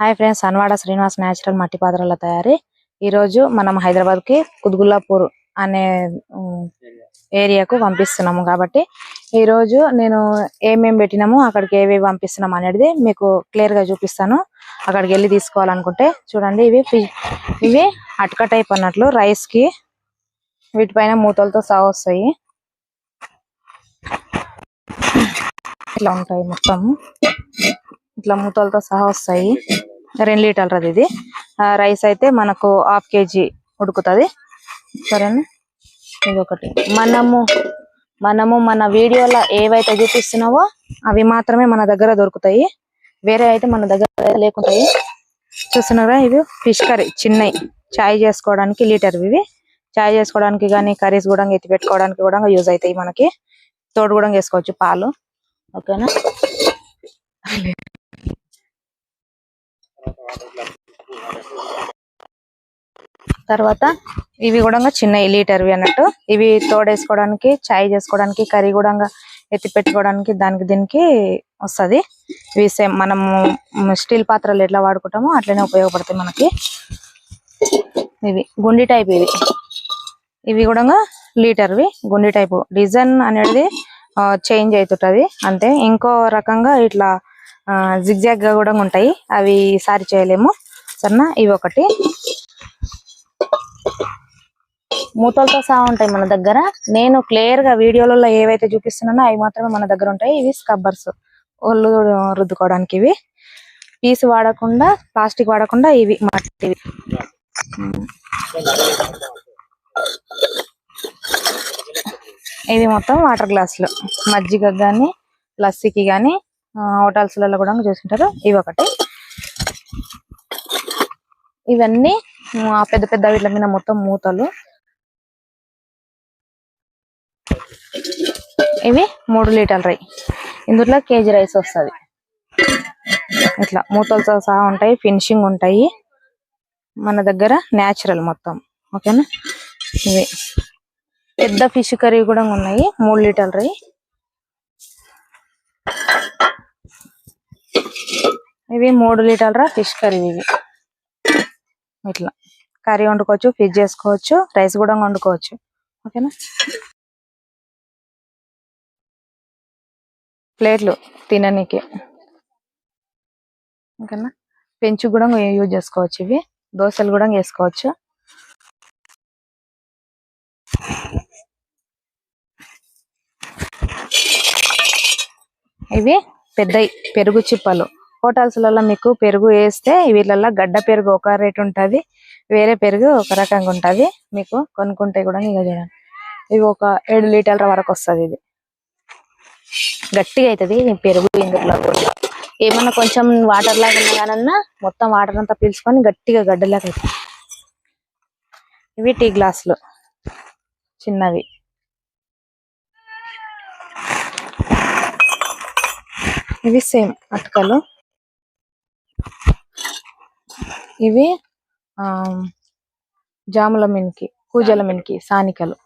Hi friends Anvada Srinivas natural మట్టి పాత్రల తయారీ. ఈ రోజు మనం హైదరాబాద్కి కుద్గుల్లాపూర్ అనే ఏరియాకు పంపిస్తున్నాము కాబట్టి ఈ రోజు నేను ఏమేమి పెట్టినాము అక్కడికి ఏవేవి పంపిస్తున్నాం అనేది మీకు క్లియర్గా చూపిస్తాను. అక్కడికి వెళ్ళి తీసుకోవాలనుకుంటే చూడండి ఇవి ఇవి అటక టైప్ అన్నట్లు రైస్కి వీటిపైన మూతలతో సహా వస్తాయి. ఇట్లా ఉంటాయి మొత్తం. ఇట్లా మూతలతో సహా వస్తాయి. రెండు లీటర్లది ఇది. ఆ, రైస్ అయితే మనకు హాఫ్ కేజీ ఉడుకుతుంది. సరేనా? ఇది ఒకటి మనము మనము మన వీడియోలో ఏవైతే చూపిస్తున్నావో అవి మాత్రమే మన దగ్గర దొరుకుతాయి. వేరే అయితే మన దగ్గర లేకుంటాయి. చూస్తున్నారా ఇవి? ఫిష్ కర్రీ చిన్నవి చాయ్ చేసుకోవడానికి లీటర్ ఇవి. చాయ్ చేసుకోవడానికి కానీ కర్రీస్ కూడా ఎత్తి పెట్టుకోవడానికి కూడా యూజ్ అవుతాయి మనకి. తోడు కూడా వేసుకోవచ్చు పాలు. ఓకేనా? తర్వాత ఇవి కూడా చిన్న లీటర్వి అన్నట్టు. ఇవి తోడేసుకోవడానికి చాయ్ చేసుకోవడానికి కర్రీ కూడా ఎత్తి పెట్టుకోవడానికి దానికి దీనికి వస్తది. ఇవి సేమ్ మనము స్టీల్ పాత్రలు ఎట్లా వాడుకుంటామో అట్లనే ఉపయోగపడతాయి మనకి. ఇవి గుండి టైప్ ఇవి. ఇవి కూడా లీటర్వి గుండి టైపు. డిజైన్ అనేది చేంజ్ అవుతుంటది అంతే ఇంకో రకంగా ఇట్లా జిగ్జాగ్గా కూడా ఉంటాయి. అవి సారి చేయలేము. సరేనా? ఇవి ఒకటి. మూతలతో సహా ఉంటాయి మన దగ్గర. నేను క్లియర్గా వీడియోలలో ఏవైతే చూపిస్తున్నానో అవి మాత్రమే మన దగ్గర ఉంటాయి. ఇవి స్కబ్బర్స్ ఒళ్ళు రుద్దుకోవడానికి ఇవి. పీస్ వాడకుండా ప్లాస్టిక్ వాడకుండా ఇవి మట్టివి. ఇది ఇవి మొత్తం వాటర్ గ్లాసులు మజ్జిగ కానీ లస్సీకి కానీ హోటల్స్లలో కూడా చూసుకుంటారు ఇవి ఒకటి. ఇవన్నీ పెద్ద పెద్ద వీళ్ళ మీద మొత్తం మూతలు. ఇవి మూడు లీటర్ల రై. ఇందులో కేజీ రైస్ వస్తది. ఇట్లా మూతలతో సహా ఉంటాయి ఫినిషింగ్ ఉంటాయి. మన దగ్గర నేచురల్ మొత్తం. ఓకేనా? ఇవి. పెద్ద ఫిష్ కర్రీ కూడా ఉన్నాయి మూడు లీటర్ల రై. ఇవి మూడు లీటర్ల ఫిష్ కర్రీ ఇవి. ఇట్లా. కర్రీ వండుకోవచ్చు ఫిష్ చేసుకోవచ్చు రైస్ కూడా వండుకోవచ్చు. ఓకేనా? ప్లేట్లు తిననీకి. ఓకేనా? పెంచు కూడా యూజ్ చేసుకోవచ్చు ఇవి. దోశలు కూడా వేసుకోవచ్చు. ఇవి పెద్దవి పెరుగు చిప్పలు. హోటల్స్లలో మీకు పెరుగు వేస్తే వీళ్ళల్లో గడ్డ పెరుగు ఒక రేట్ ఉంటది. వేరే పెరుగు ఒక రకంగా ఉంటది. మీకు కొనుక్కుంటే కూడా ఇక చూడండి. ఇవి ఒక ఏడు లీటర్ల వరకు వస్తది ఇది. గట్టిగా అవుతుంది పెరుగు ఇందులో కూడా ఏమన్నా కొంచెం వాటర్ లాగా ఉన్నగానన్నా మొత్తం వాటర్ అంతా పీల్చుకొని గట్టిగా గడ్డలాగా అవుతుంది ఇవి టీ గ్లాసులు చిన్నవి. ఇవి సేమ్ అటుకలు. ఇవి ఆ జాముల మినికి కూజల మినికి సానికలు.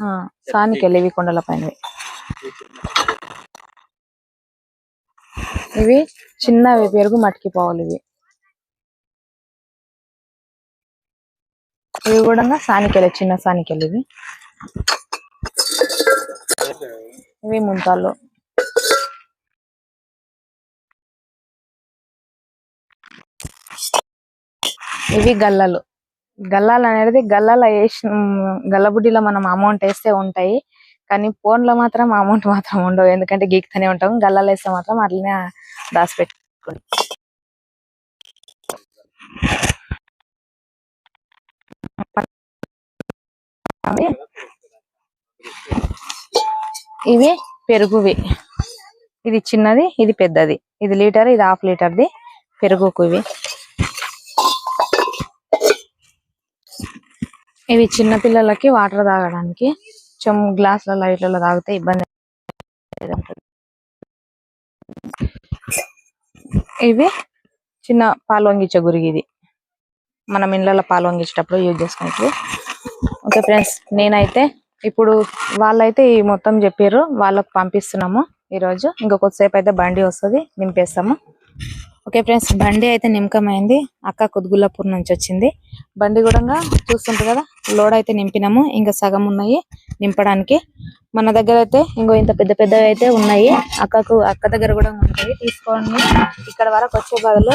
ఆ, సానికలు ఇవి కొండల పైన ఇవి చిన్నవి పెరుగు మట్టికి పోవాలి ఇవి. ఇవి కూడా సానికలు చిన్న సానికలు ఇవి. ఇవి ముంతాలు ఇవి గల్లలు. గల్లాలు అనేది గల్లాల వేసి గల్లబుడ్డిలో మనం అమౌంట్ వేస్తే ఉంటాయి. కానీ ఫోన్లో మాత్రం అమౌంట్ మాత్రం ఉండవు. ఎందుకంటే గీక్తూనే ఉంటాం. గల్లాలు వేస్తే మాత్రం అట్లనే దాచిపెట్టుకోండి ఇవి పెరుగువి. ఇది చిన్నది ఇది పెద్దది. ఇది లీటర్ ఇది హాఫ్ లీటర్ది పెరుగుకు ఇవి ఇవి చిన్న పిల్లలకి వాటర్ తాగడానికి చెమ్ గ్లాసులలో ఇట్లలో తాగితే ఇబ్బంది ఇవి చిన్న పాలు వంగించే గురిగి ఇది. మనం ఇళ్ళలో పాలు వంగించేటప్పుడు యూజ్ చేసుకునేవి ఓకే ఫ్రెండ్స్ నేనైతే ఇప్పుడు వాళ్ళైతే ఈ మొత్తం చెప్పారు వాళ్ళకు పంపిస్తున్నాము ఈ రోజు ఇంకా కొద్దిసేపు అయితే బండి వస్తుంది నింపేస్తాము. ఓకే ఫ్రెండ్స్ బండి అయితే నింపకమైంది అక్క కుద్గుల్లాపూర్ నుంచి వచ్చింది. బండి కూడా చూస్తుంటారు కదా లోడ్ అయితే నింపినాము. ఇంకా సగం ఉన్నాయి నింపడానికి. మన దగ్గర అయితే ఇంకో ఇంత పెద్ద పెద్దవి అయితే ఉన్నాయి. అక్కకు అక్క దగ్గర కూడా ఉంటాయి. తీసుకోండి. ఇక్కడ వరకు వచ్చే బదులు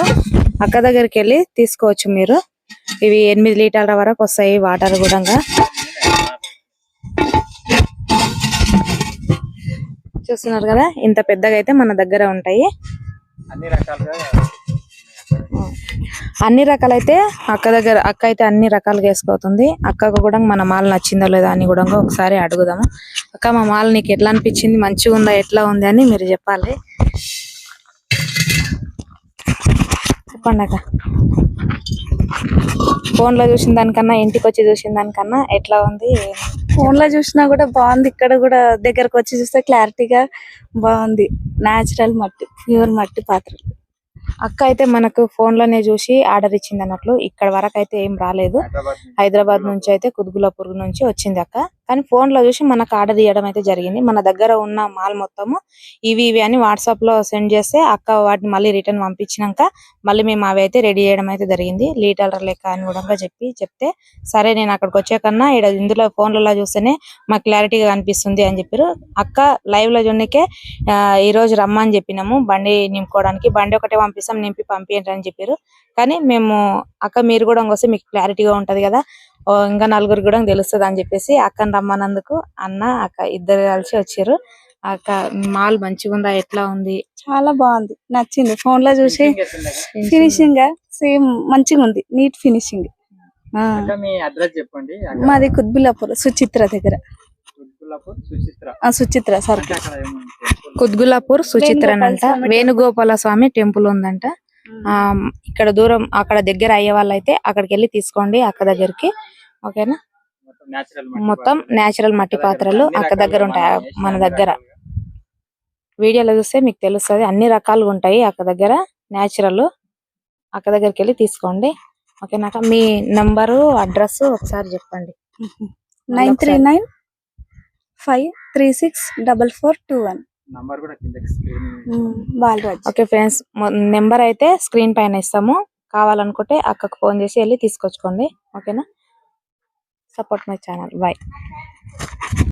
అక్క దగ్గరికి వెళ్ళి తీసుకోవచ్చు మీరు. ఇవి ఎనిమిది లీటర్ల వరకు వస్తాయి వాటర్ కూడా చూస్తున్నారు కదా ఇంత పెద్దగా అయితే మన దగ్గర ఉంటాయి. అన్ని రకాలుగా అన్ని రకాలైతే అక్క దగ్గర అక్క అయితే అన్ని రకాలుగా వేసుకోతుంది. అక్కకు కూడా మన మాల్ నచ్చిందో లేదా అని కూడా ఒకసారి అడుగుదాము. అక్క మా మాల్ నీకు ఎట్లా అనిపించింది? మంచిగా ఉందా ఎట్లా ఉంది? అని మీరు చెప్పాలి. చెప్పండి అక్క. ఫోన్లో చూసిన దానికన్నా ఇంటికి వచ్చి చూసిన దానికన్నా ఎట్లా ఉంది? ఫోన్లో చూసినా కూడా బాగుంది. ఇక్కడ కూడా దగ్గరకు వచ్చి చూస్తే క్లారిటీగా బాగుంది. నాచురల్ మట్టి ప్యూర్ మట్టి పాత్ర. అక్క అయితే మనకు ఫోన్లోనే చూసి ఆర్డర్ ఇచ్చింది అన్నట్లు. ఇక్కడ వరకు అయితే ఏం రాలేదు. హైదరాబాద్ నుంచి హైదరాబాద్ నుంచి అయితే కుదుగులపూర్ నుంచి వచ్చింది అక్క. కానీ ఫోన్లో చూసి మనకు ఆర్డర్ ఇవ్వడం అయితే జరిగింది. మన దగ్గర ఉన్న మాల్ మొత్తము ఇవి ఇవి అని వాట్సాప్లో సెండ్ చేస్తే అక్క వాటిని మళ్ళీ రిటర్న్ పంపించినాక మళ్ళీ మేము అవి అయితే రెడీ చేయడం అయితే జరిగింది. లీటర్ లెక్క అని కూడా చెప్పి చెప్తే సరే నేను అక్కడికి వచ్చే కన్నా ఇక్కడ ఇందులో ఫోన్లలో చూస్తేనే మాకు క్లారిటీగా కనిపిస్తుంది అని చెప్పారు. అక్క లైవ్లో చూడనికే ఈ రోజు రమ్మని చెప్పినాము. బండి నింపుకోవడానికి బండి ఒకటే పంపిస్తాం నింపి పంపించండి అని చెప్పారు. కానీ మేము అక్క మీరు కూడా వస్తే మీకు క్లారిటీగా ఉంటది కదా ఓ, ఇంకా నలుగురు కూడా తెలుస్తుంది అని చెప్పేసి అక్కని రమ్మన్నందుకు అన్న అక్క ఇద్దరు కలిసి వచ్చారు. అక్క మాల్ మంచిగా ఉందా? ఎట్లా ఉంది? చాలా బాగుంది. నచ్చింది. ఫోన్లో చూసి ఫినిషింగ్ సేమ్ మంచిగా ఉంది. నీట్ ఫినిషింగ్ అక్క మీ అడ్రస్ చెప్పండి. మాది కుత్బుల్లాపూర్ సుచిత్ర దగ్గర. సుచిత్ర. ఆ, సుచిత్ర అంటే సర్కిల్? కుద్గులాపూర్ సుచిత్ర వేణుగోపాల అంట. స్వామి వేణుగోపాల స్వామి టెంపుల్ ఉందంట. ఆ ఇక్కడ దూరం అక్కడ దగ్గర అయ్యే వాళ్ళైతే అక్కడికి వెళ్ళి తీసుకోండి అక్క దగ్గరికి. ఓకేనా? మొత్తం. నేచురల్ మట్టి పాత్రలు అక్క దగ్గర ఉంటాయి. మనం దగ్గర. వీడియోలో చూస్తే మీకు తెలుస్తుంది. అన్ని రకాలుగా ఉంటాయి అక్క దగ్గర. నేచురల్ అక్క దగ్గరికి వెళ్ళి తీసుకోండి. ఓకేనాక మీ నంబరు అడ్రస్ ఒకసారి చెప్పండి. Nine three nine five three six double four two one. Number కూడా కింద screen Balaraj. Okay friends number అయితే స్క్రీన్ పైన ఇస్తాము. కావాలనుకుంటే అక్కకు ఫోన్ చేసి వెళ్ళి తీసుకొచ్చుకోండి. ఓకేనా? Support my channel bye